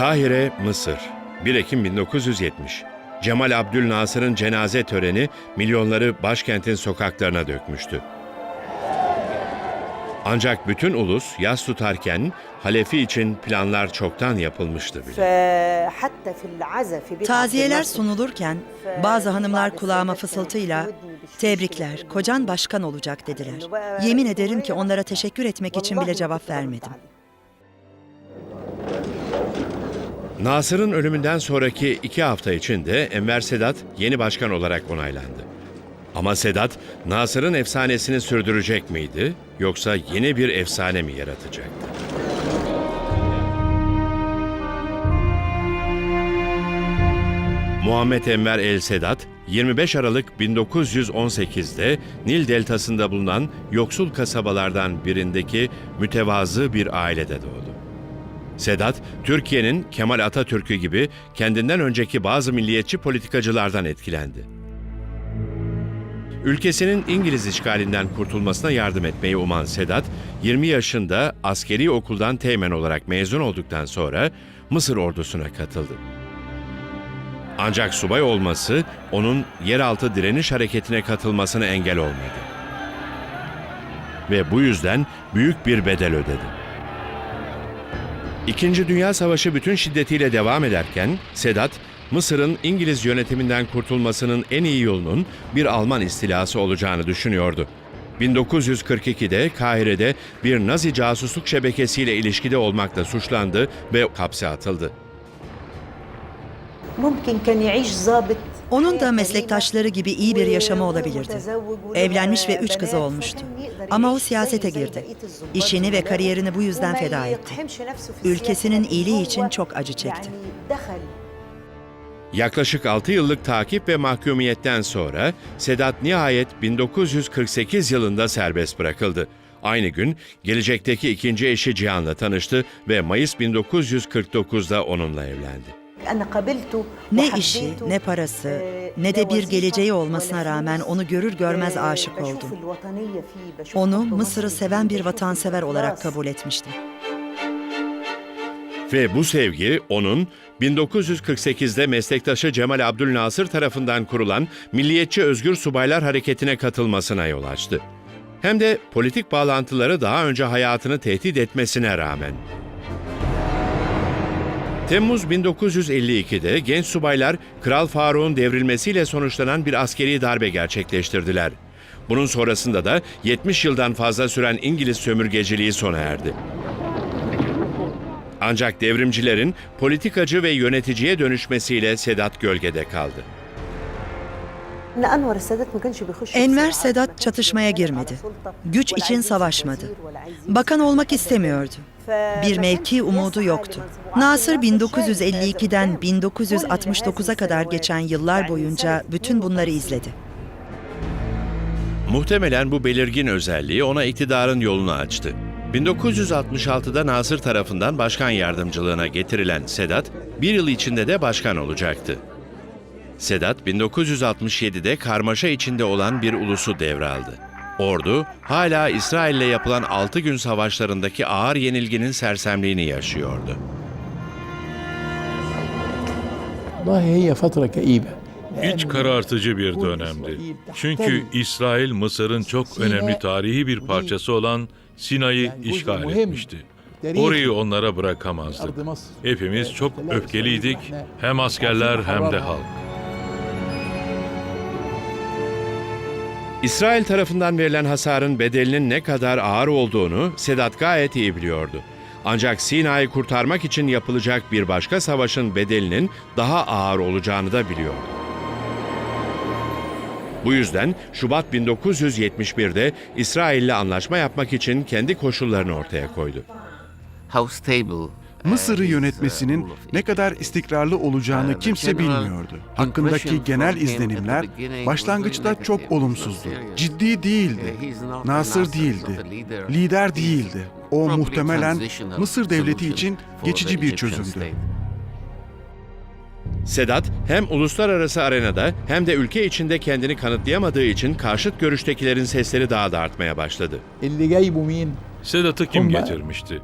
Kahire, Mısır. 1 Ekim 1970. Cemal Abdül Nasır'ın cenaze töreni milyonları başkentin sokaklarına dökmüştü. Ancak bütün ulus yas tutarken Halefi için planlar çoktan yapılmıştı bile. Taziyeler sunulurken bazı hanımlar kulağıma fısıltıyla tebrikler kocan başkan olacak dediler. Yemin ederim ki onlara teşekkür etmek için bile cevap vermedim. Nasır'ın ölümünden sonraki iki hafta içinde Enver Sedat yeni başkan olarak onaylandı. Ama Sedat, Nasır'ın efsanesini sürdürecek miydi yoksa yeni bir efsane mi yaratacaktı? Muhammed Enver El Sedat, 25 Aralık 1918'de Nil deltasında bulunan yoksul kasabalardan birindeki mütevazı bir ailede doğdu. Sedat, Türkiye'nin Kemal Atatürk'ü gibi kendinden önceki bazı milliyetçi politikacılardan etkilendi. Ülkesinin İngiliz işgalinden kurtulmasına yardım etmeyi uman Sedat, 20 yaşında askeri okuldan teğmen olarak mezun olduktan sonra Mısır ordusuna katıldı. Ancak subay olması onun yeraltı direniş hareketine katılmasına engel olmadı. Ve bu yüzden büyük bir bedel ödedi. İkinci Dünya Savaşı bütün şiddetiyle devam ederken Sedat, Mısır'ın İngiliz yönetiminden kurtulmasının en iyi yolunun bir Alman istilası olacağını düşünüyordu. 1942'de Kahire'de bir Nazi casusluk şebekesiyle ilişkide olmakla suçlandı ve hapse atıldı. ممكن كان يعيش ضابط onun da meslektaşları gibi iyi bir yaşamı olabilirdi. Evlenmiş ve üç kızı olmuştu. Ama o siyasete girdi. İşini ve kariyerini bu yüzden feda etti. Ülkesinin iyiliği için çok acı çekti. Yaklaşık 6 yıllık takip ve mahkumiyetten sonra Sedat nihayet 1948 yılında serbest bırakıldı. Aynı gün gelecekteki ikinci eşi Cihan'la tanıştı ve Mayıs 1949'da onunla evlendi. Ne işi, ne parası, ne de bir geleceği olmasına rağmen onu görür görmez aşık oldum. Onu Mısır'ı seven bir vatansever olarak kabul etmiştim. Ve bu sevgi onun 1948'de meslektaşı Cemal Abdülnasır tarafından kurulan Milliyetçi Özgür Subaylar Hareketi'ne katılmasına yol açtı. Hem de politik bağlantıları daha önce hayatını tehdit etmesine rağmen. Temmuz 1952'de genç subaylar Kral Faruk'un devrilmesiyle sonuçlanan bir askeri darbe gerçekleştirdiler. Bunun sonrasında da 70 yıldan fazla süren İngiliz sömürgeciliği sona erdi. Ancak devrimcilerin politikacı ve yöneticiye dönüşmesiyle Sedat gölgede kaldı. Enver Sedat çatışmaya girmedi. Güç için savaşmadı. Bakan olmak istemiyordu. Bir mevki umudu yoktu. Nasır 1952'den 1969'a kadar geçen yıllar boyunca bütün bunları izledi. Muhtemelen bu belirgin özelliği ona iktidarın yolunu açtı. 1966'da Nasır tarafından başkan yardımcılığına getirilen Sedat, bir yıl içinde de başkan olacaktı. Sedat, 1967'de karmaşa içinde olan bir ulusu devraldı. Ordu hala İsrail'le yapılan 6 gün savaşlarındaki ağır yenilginin sersemliğini yaşıyordu. İç karartıcı bir dönemdi. Çünkü İsrail Mısır'ın çok önemli tarihi bir parçası olan Sina'yı işgal etmişti. Orayı onlara bırakamazdık. Hepimiz çok öfkeliydik, hem askerler hem de halk. İsrail tarafından verilen hasarın bedelinin ne kadar ağır olduğunu Sedat gayet iyi biliyordu. Ancak Sina'yı kurtarmak için yapılacak bir başka savaşın bedelinin daha ağır olacağını da biliyordu. Bu yüzden Şubat 1971'de İsrail'le anlaşma yapmak için kendi koşullarını ortaya koydu. how stable Mısır'ı yönetmesinin ne kadar istikrarlı olacağını kimse bilmiyordu. Hakkındaki genel izlenimler başlangıçta çok olumsuzdu. Ciddi değildi, nasır değildi, lider değildi. O muhtemelen Mısır devleti için geçici bir çözümdü. Sedat hem uluslararası arenada hem de ülke içinde kendini kanıtlayamadığı için karşıt görüştekilerin sesleri daha da artmaya başladı. Sedat'ı kim getirmişti?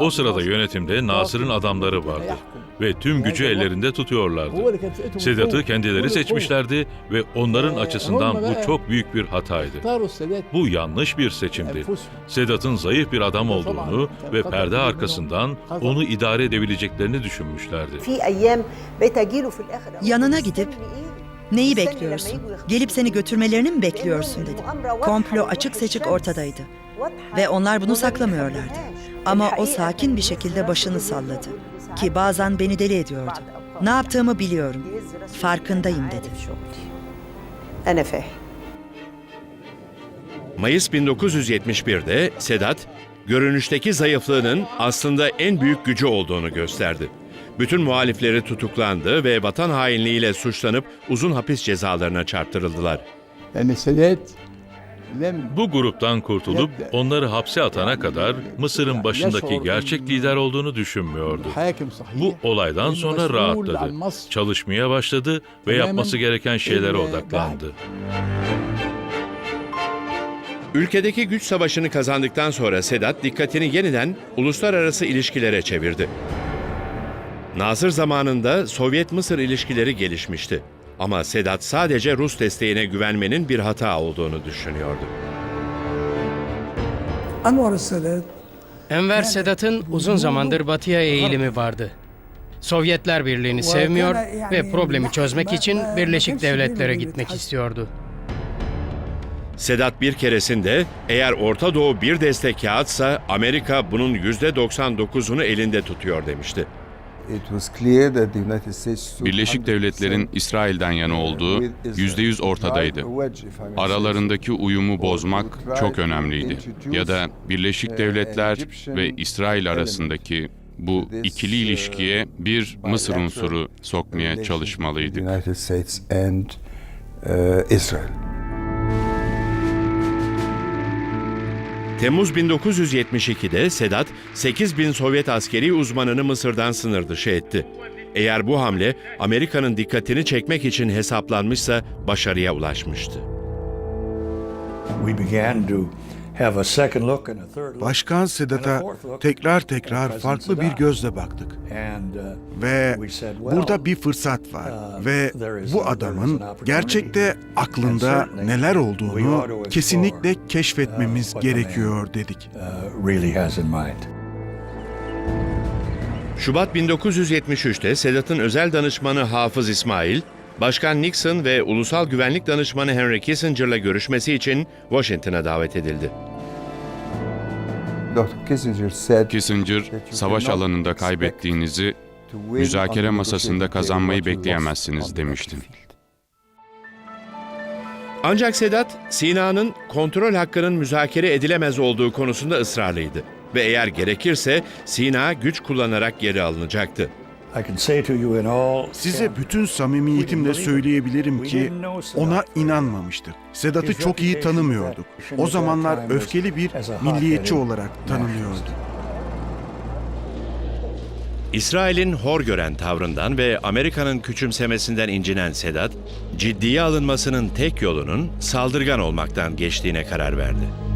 O sırada yönetimde Nasır'ın adamları vardı ve tüm gücü ellerinde tutuyorlardı. Sedat'ı kendileri seçmişlerdi ve onların açısından bu çok büyük bir hataydı. Bu yanlış bir seçimdi. Sedat'ın zayıf bir adam olduğunu ve perde arkasından onu idare edebileceklerini düşünmüşlerdi. Yanına gidip Neyi bekliyorsun? Gelip seni götürmelerini mi bekliyorsun dedi. Komplo açık seçik ortadaydı. Ve onlar bunu saklamıyorlardı. Ama o sakin bir şekilde başını salladı. Ki bazen beni deli ediyordu. Ne yaptığımı biliyorum. Farkındayım dedi. Mayıs 1971'de Sedat, görünüşteki zayıflığının aslında en büyük gücü olduğunu gösterdi. Bütün muhalifleri tutuklandı ve vatan hainliğiyle suçlanıp uzun hapis cezalarına çarptırıldılar. Yani Sedat bu gruptan kurtulup onları hapse atana kadar Mısır'ın başındaki gerçek lider olduğunu düşünmüyordu. Bu olaydan sonra rahatladı. Çalışmaya başladı ve yapması gereken şeylere odaklandı. Ülkedeki güç savaşını kazandıktan sonra Sedat dikkatini yeniden uluslararası ilişkilere çevirdi. Nazır zamanında Sovyet-Mısır ilişkileri gelişmişti. Ama Sedat sadece Rus desteğine güvenmenin bir hata olduğunu düşünüyordu. Enver Sedat'ın uzun zamandır batıya eğilimi vardı. Sovyetler Birliği'ni sevmiyor ve problemi çözmek için Birleşik Devletlere gitmek istiyordu. Sedat bir keresinde eğer Orta Doğu bir destek kağıtsa Amerika bunun %99'unu elinde tutuyor demişti. Birleşik Devletler'in İsrail'den yana olduğu yüzde yüz ortadaydı. Aralarındaki uyumu bozmak çok önemliydi. Ya da Birleşik Devletler ve İsrail arasındaki bu ikili ilişkiye bir Mısır unsuru sokmaya çalışmalıydı. Temmuz 1972'de Sedat 8 bin Sovyet askeri uzmanını Mısır'dan sınır dışı etti. Eğer bu hamle Amerika'nın dikkatini çekmek için hesaplanmışsa başarıya ulaşmıştı. we began to have a second look and a third look. Başkan Sedat'a tekrar tekrar farklı bir gözle baktık. And, uh, Ve we said, well, burada bir fırsat var uh, ve bu adamın gerçekte aklında neler we olduğunu kesinlikle uh, keşfetmemiz gerekiyor dedik. Şubat 1973'te Sedat'ın özel danışmanı Hafız İsmail, Başkan Nixon ve Ulusal Güvenlik Danışmanı Henry Kissinger'la görüşmesi için Washington'a davet edildi. Kissinger, savaş alanında kaybettiğinizi müzakere masasında kazanmayı bekleyemezsiniz demişti. Ancak Sedat, Sina'nın kontrol hakkının müzakere edilemez olduğu konusunda ısrarlıydı. Ve eğer gerekirse Sina güç kullanarak geri alınacaktı. I can say to you in all Size bütün samimiyetimle söyleyebilirim ki ona inanmamıştık. Sedat'ı çok iyi tanımıyorduk. O zamanlar öfkeli bir milliyetçi olarak tanınıyordu. İsrail'in hor gören tavrından ve Amerika'nın küçümsemesinden incinen Sedat, ciddiye alınmasının tek yolunun saldırgan olmaktan geçtiğine karar verdi.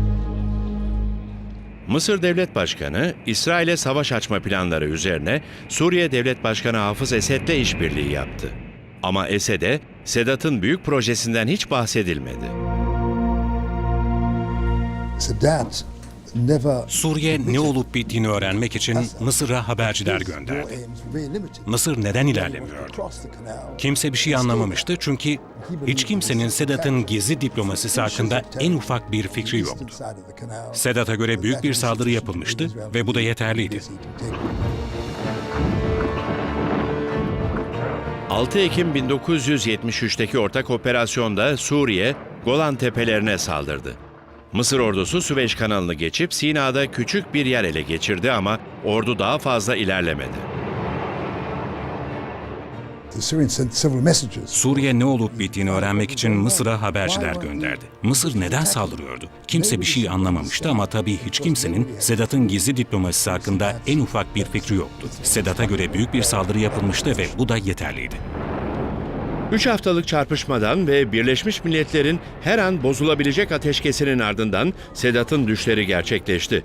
Mısır Devlet Başkanı, İsrail'e savaş açma planları üzerine Suriye Devlet Başkanı Hafız Esed'le işbirliği yaptı. Ama Esed'e Sedat'ın büyük projesinden hiç bahsedilmedi. Suriye ne olup bittiğini öğrenmek için Mısır'a haberciler gönderdi. Mısır neden ilerlemiyordu? Kimse bir şey anlamamıştı çünkü hiç kimsenin Sedat'ın gizli diplomasisi hakkında en ufak bir fikri yoktu. Sedat'a göre büyük bir saldırı yapılmıştı ve bu da yeterliydi. 6 Ekim 1973'teki ortak operasyonda Suriye, Golan Tepelerine saldırdı. Mısır ordusu Süveyş kanalını geçip Sina'da küçük bir yer ele geçirdi ama ordu daha fazla ilerlemedi. Suriye ne olup bittiğini öğrenmek için Mısır'a haberciler gönderdi. Mısır neden saldırıyordu? Kimse bir şey anlamamıştı ama tabii hiç kimsenin Sedat'ın gizli diplomasisi hakkında en ufak bir fikri yoktu. Sedat'a göre büyük bir saldırı yapılmıştı ve bu da yeterliydi. Üç haftalık çarpışmadan ve Birleşmiş Milletler'in her an bozulabilecek ateşkesinin ardından Sedat'ın düşleri gerçekleşti.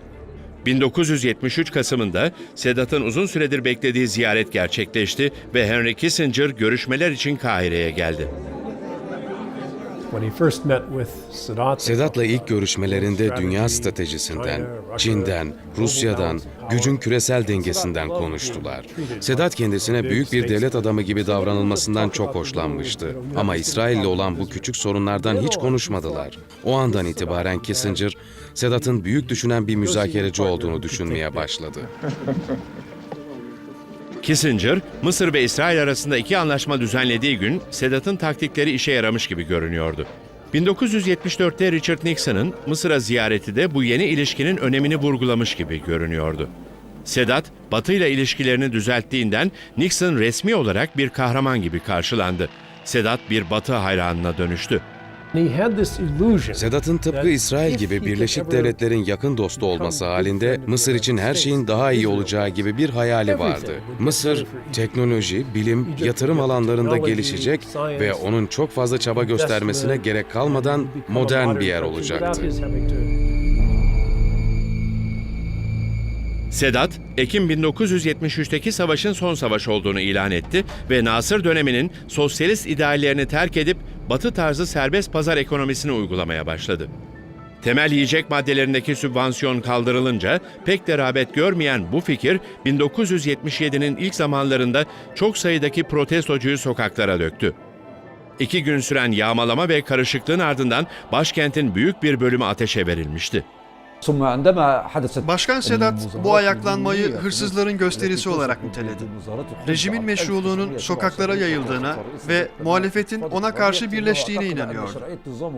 1973 Kasım'ında Sedat'ın uzun süredir beklediği ziyaret gerçekleşti ve Henry Kissinger görüşmeler için Kahire'ye geldi. Sedat'la ilk görüşmelerinde dünya stratejisinden, Çin'den, Rusya'dan, gücün küresel dengesinden konuştular. Sedat kendisine büyük bir devlet adamı gibi davranılmasından çok hoşlanmıştı. Ama İsrail'le olan bu küçük sorunlardan hiç konuşmadılar. O andan itibaren Kissinger, Sedat'ın büyük düşünen bir müzakereci olduğunu düşünmeye başladı. Kissinger, Mısır ve İsrail arasında iki anlaşma düzenlediği gün Sedat'ın taktikleri işe yaramış gibi görünüyordu. 1974'te Richard Nixon'ın Mısır'a ziyareti de bu yeni ilişkinin önemini vurgulamış gibi görünüyordu. Sedat, Batı ile ilişkilerini düzelttiğinden Nixon resmi olarak bir kahraman gibi karşılandı. Sedat bir Batı hayranına dönüştü. Sedat'ın tıpkı İsrail gibi Birleşik Devletler'in yakın dostu olması halinde Mısır için her şeyin daha iyi olacağı gibi bir hayali vardı. Mısır, teknoloji, bilim, yatırım alanlarında gelişecek ve onun çok fazla çaba göstermesine gerek kalmadan modern bir yer olacaktı. Sedat, Ekim 1973'teki savaşın son savaş olduğunu ilan etti ve Nasır döneminin sosyalist ideallerini terk edip Batı tarzı serbest pazar ekonomisini uygulamaya başladı. Temel yiyecek maddelerindeki sübvansiyon kaldırılınca pek de rağbet görmeyen bu fikir 1977'nin ilk zamanlarında çok sayıdaki protestocuyu sokaklara döktü. İki gün süren yağmalama ve karışıklığın ardından başkentin büyük bir bölümü ateşe verilmişti. Başkan Sedat bu ayaklanmayı hırsızların gösterisi olarak niteledi. Rejimin meşruluğunun sokaklara yayıldığına ve muhalefetin ona karşı birleştiğine inanıyordu.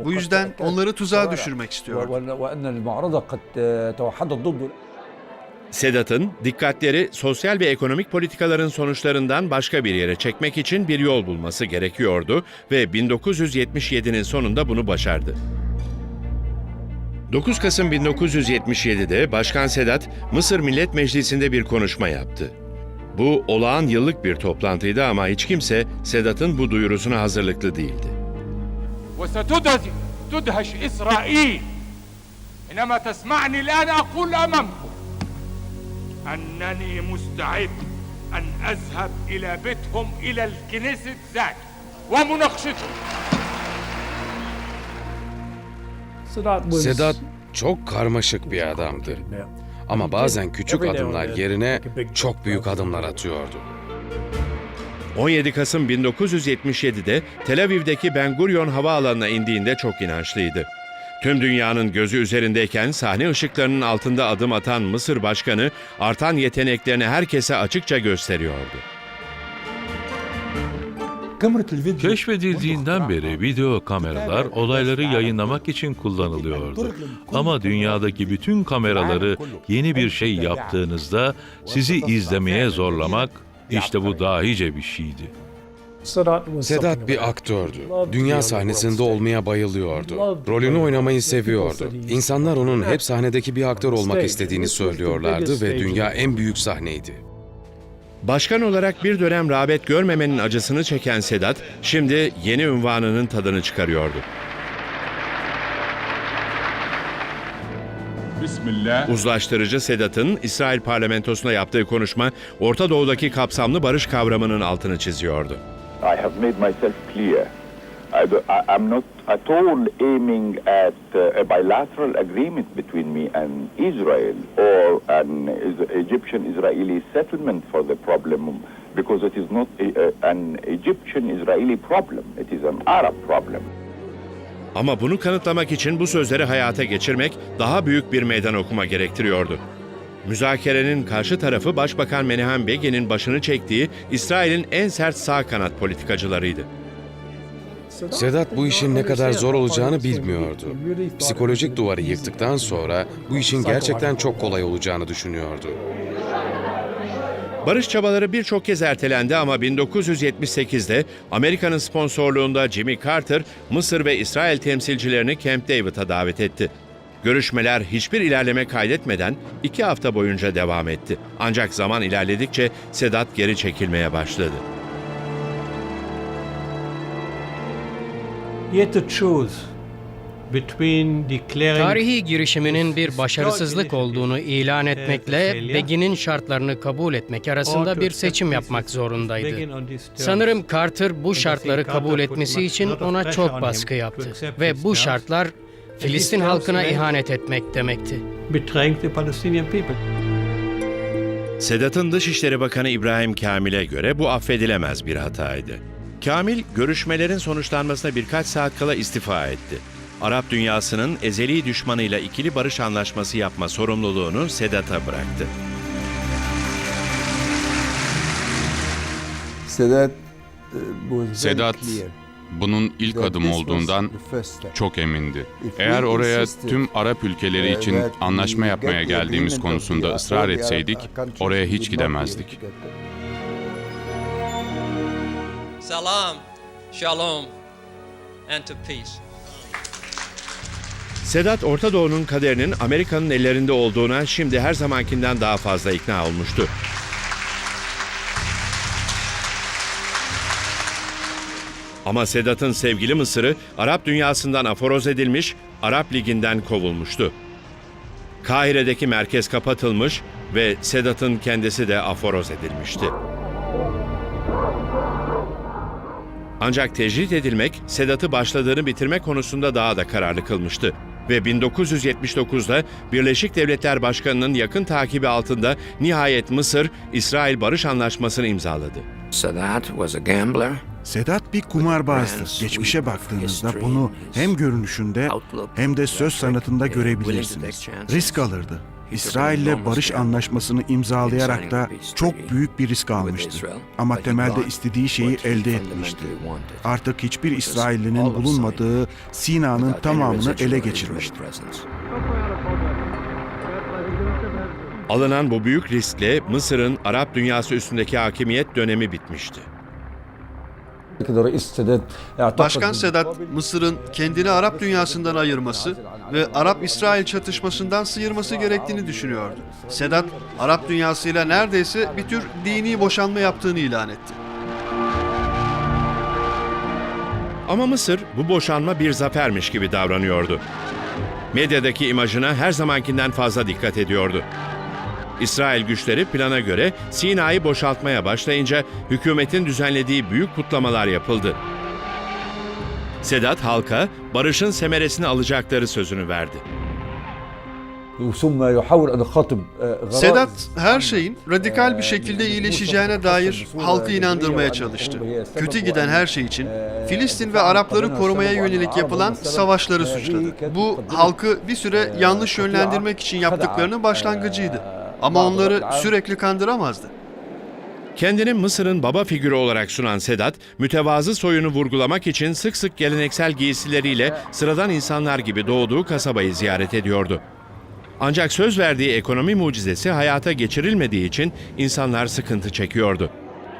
Bu yüzden onları tuzağa düşürmek istiyordu. Sedat'ın dikkatleri sosyal ve ekonomik politikaların sonuçlarından başka bir yere çekmek için bir yol bulması gerekiyordu ve 1977'nin sonunda bunu başardı. 9 Kasım 1977'de Başkan Sedat, Mısır Millet Meclisi'nde bir konuşma yaptı. Bu olağan yıllık bir toplantıydı ama hiç kimse Sedat'ın bu duyurusuna hazırlıklı değildi. تدهش إسرائيل حينما تسمعني الآن أقول أمامكم أنني مستعد أن أذهب إلى بيتهم إلى الكنيسة ذات ومناقشتهم Sedat çok karmaşık bir adamdı. Ama bazen küçük adımlar yerine çok büyük adımlar atıyordu. 17 Kasım 1977'de Tel Aviv'deki Ben Gurion Havaalanı'na indiğinde çok inançlıydı. Tüm dünyanın gözü üzerindeyken sahne ışıklarının altında adım atan Mısır Başkanı artan yeteneklerini herkese açıkça gösteriyordu. Keşfedildiğinden beri video kameralar olayları yayınlamak için kullanılıyordu. Ama dünyadaki bütün kameraları yeni bir şey yaptığınızda sizi izlemeye zorlamak işte bu dahice bir şeydi. Sedat bir aktördü. Dünya sahnesinde olmaya bayılıyordu. Rolünü oynamayı seviyordu. İnsanlar onun hep sahnedeki bir aktör olmak istediğini söylüyorlardı ve dünya en büyük sahneydi. Başkan olarak bir dönem rağbet görmemenin acısını çeken Sedat, şimdi yeni ünvanının tadını çıkarıyordu. Uzlaştırıcı Sedat'ın İsrail parlamentosuna yaptığı konuşma Orta Doğu'daki kapsamlı barış kavramının altını çiziyordu. I have made myself clear. I, not at all aiming at uh, a bilateral agreement between me and Israel or an is- Egyptian-Israeli settlement for the problem because it is not an Egyptian-Israeli problem. It is an Arab problem. Ama bunu kanıtlamak için bu sözleri hayata geçirmek daha büyük bir meydan okuma gerektiriyordu. Müzakerenin karşı tarafı Başbakan Menahem Begin'in başını çektiği İsrail'in en sert sağ kanat politikacılarıydı. Sedat bu işin ne kadar zor olacağını bilmiyordu. Psikolojik duvarı yıktıktan sonra bu işin gerçekten çok kolay olacağını düşünüyordu. Barış çabaları birçok kez ertelendi ama 1978'de Amerika'nın sponsorluğunda Jimmy Carter, Mısır ve İsrail temsilcilerini Camp David'a davet etti. Görüşmeler hiçbir ilerleme kaydetmeden iki hafta boyunca devam etti. Ancak zaman ilerledikçe Sedat geri çekilmeye başladı. Tarihi girişiminin bir başarısızlık olduğunu ilan etmekle Begin'in şartlarını kabul etmek arasında bir seçim yapmak zorundaydı. Sanırım Carter bu şartları kabul etmesi için ona çok baskı yaptı ve bu şartlar Filistin halkına ihanet etmek demekti. Sedat'ın Dışişleri Bakanı İbrahim Kamil'e göre bu affedilemez bir hataydı. Kamil, görüşmelerin sonuçlanmasına birkaç saat kala istifa etti. Arap dünyasının ezeli düşmanıyla ikili barış anlaşması yapma sorumluluğunu Sedat'a bıraktı. Sedat, very Sedat bunun ilk adım olduğundan çok emindi. Eğer oraya tüm Arap ülkeleri için anlaşma yapmaya geldiğimiz konusunda ısrar etseydik oraya hiç gidemezdik. Salam, shalom, and to peace. Sedat, Orta Doğu'nun kaderinin Amerika'nın ellerinde olduğuna şimdi her zamankinden daha fazla ikna olmuştu. Ama Sedat'ın sevgili Mısır'ı Arap dünyasından aforoz edilmiş, Arap Ligi'nden kovulmuştu. Kahire'deki merkez kapatılmış ve Sedat'ın kendisi de aforoz edilmişti. Ancak tecrit edilmek, Sedat'ı başladığını bitirme konusunda daha da kararlı kılmıştı. Ve 1979'da Birleşik Devletler Başkanı'nın yakın takibi altında nihayet Mısır, İsrail Barış Anlaşması'nı imzaladı. Sadat was a gambler. Sedat bir kumarbazdı. Geçmişe baktığınızda bunu hem görünüşünde hem de söz sanatında görebilirsiniz. Risk alırdı. İsrail'le barış anlaşmasını imzalayarak da çok büyük bir risk almıştı. Ama temelde istediği şeyi elde etmişti. Artık hiçbir İsraillinin bulunmadığı Sina'nın tamamını ele geçirmişti. Alınan bu büyük riskle Mısır'ın Arap dünyası üstündeki hakimiyet dönemi bitmişti. Başkan Sedat, Mısır'ın kendini Arap dünyasından ayırması ve Arap-İsrail çatışmasından sıyırması gerektiğini düşünüyordu. Sedat, Arap dünyasıyla neredeyse bir tür dini boşanma yaptığını ilan etti. Ama Mısır bu boşanma bir zafermiş gibi davranıyordu. Medyadaki imajına her zamankinden fazla dikkat ediyordu. İsrail güçleri plana göre Sina'yı boşaltmaya başlayınca hükümetin düzenlediği büyük kutlamalar yapıldı. Sedat halka barışın semeresini alacakları sözünü verdi. Sedat her şeyin radikal bir şekilde iyileşeceğine dair halkı inandırmaya çalıştı. Kötü giden her şey için Filistin ve Arapları korumaya yönelik yapılan savaşları suçladı. Bu halkı bir süre yanlış yönlendirmek için yaptıklarının başlangıcıydı. Ama onları sürekli kandıramazdı. Kendini Mısır'ın baba figürü olarak sunan Sedat, mütevazı soyunu vurgulamak için sık sık geleneksel giysileriyle sıradan insanlar gibi doğduğu kasabayı ziyaret ediyordu. Ancak söz verdiği ekonomi mucizesi hayata geçirilmediği için insanlar sıkıntı çekiyordu.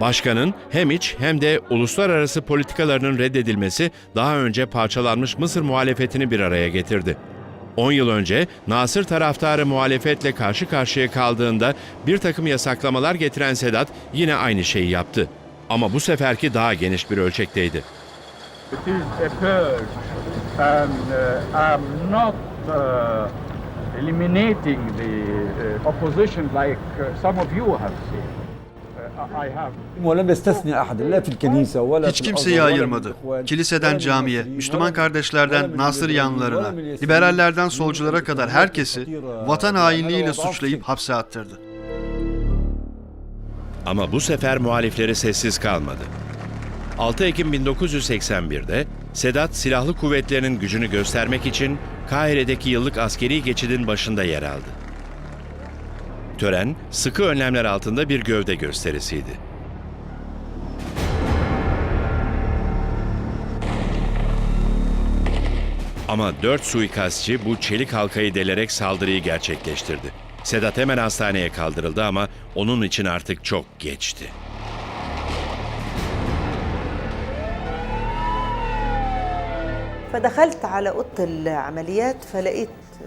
Başkanın hem iç hem de uluslararası politikalarının reddedilmesi daha önce parçalanmış Mısır muhalefetini bir araya getirdi. 10 yıl önce Nasır taraftarı muhalefetle karşı karşıya kaldığında bir takım yasaklamalar getiren Sedat yine aynı şeyi yaptı. Ama bu seferki daha geniş bir ölçekteydi. It is a purge, and uh, I'm not uh, eliminating the uh, opposition like uh, some of you have seen. I have Hiç kimseyi ayırmadı. Kiliseden camiye, Müslüman kardeşlerden Nasır yanlılarına, liberallerden solculara kadar herkesi vatan hainliğiyle suçlayıp hapse attırdı. Ama bu sefer muhalifleri sessiz kalmadı. 6 Ekim 1981'de Sedat silahlı kuvvetlerinin gücünü göstermek için Kahire'deki yıllık askeri geçidin başında yer aldı. Tören sıkı önlemler altında bir gövde gösterisiydi. Ama dört suikastçı bu çelik halkayı delerek saldırıyı gerçekleştirdi. Sedat hemen hastaneye kaldırıldı ama onun için artık çok geçti.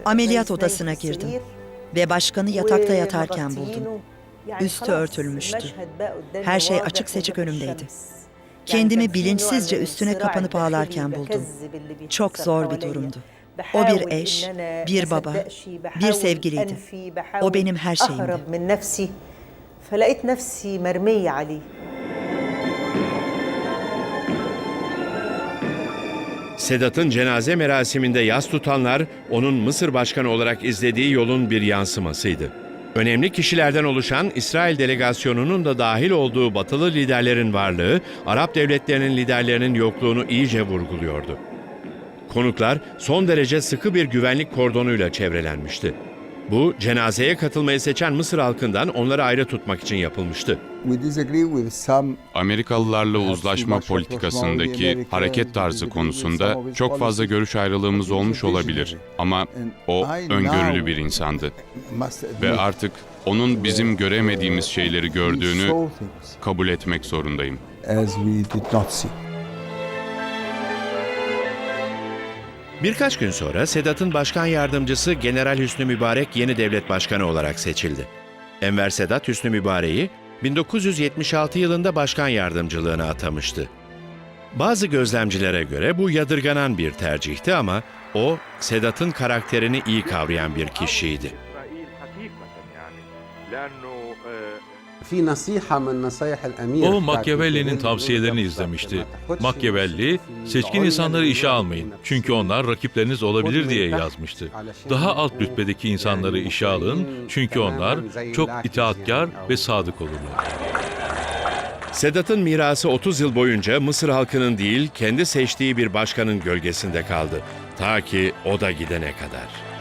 Ameliyat odasına girdim ve başkanı yatakta yatarken buldum. Üstü örtülmüştü. Her şey açık seçik önümdeydi. Kendimi bilinçsizce üstüne kapanıp ağlarken buldum. Çok zor bir durumdu. O bir eş, bir baba, bir sevgiliydi. O benim her şeyimdi. Sedat'ın cenaze merasiminde yas tutanlar onun Mısır başkanı olarak izlediği yolun bir yansımasıydı. Önemli kişilerden oluşan İsrail delegasyonunun da dahil olduğu batılı liderlerin varlığı, Arap devletlerinin liderlerinin yokluğunu iyice vurguluyordu. Konuklar son derece sıkı bir güvenlik kordonuyla çevrelenmişti. Bu, cenazeye katılmayı seçen Mısır halkından onları ayrı tutmak için yapılmıştı. Amerikalılarla uzlaşma politikasındaki hareket tarzı konusunda çok fazla görüş ayrılığımız olmuş olabilir. Ama o öngörülü bir insandı. Ve artık onun bizim göremediğimiz şeyleri gördüğünü kabul etmek zorundayım. as we did not see. Birkaç gün sonra Sedat'ın başkan yardımcısı General Hüsnü Mübarek yeni devlet başkanı olarak seçildi. Enver Sedat Hüsnü Mübarek'i 1976 yılında başkan yardımcılığına atamıştı. Bazı gözlemcilere göre bu yadırganan bir tercihti ama o Sedat'ın karakterini iyi kavrayan bir kişiydi. O Machiavelli'nin tavsiyelerini izlemişti. Machiavelli, seçkin insanları işe almayın çünkü onlar rakipleriniz olabilir diye yazmıştı. Daha alt rütbedeki insanları işe alın çünkü onlar çok itaatkar ve sadık olurlar. Sedat'ın mirası 30 yıl boyunca Mısır halkının değil, kendi seçtiği bir başkanın gölgesinde kaldı. Ta ki o da gidene kadar.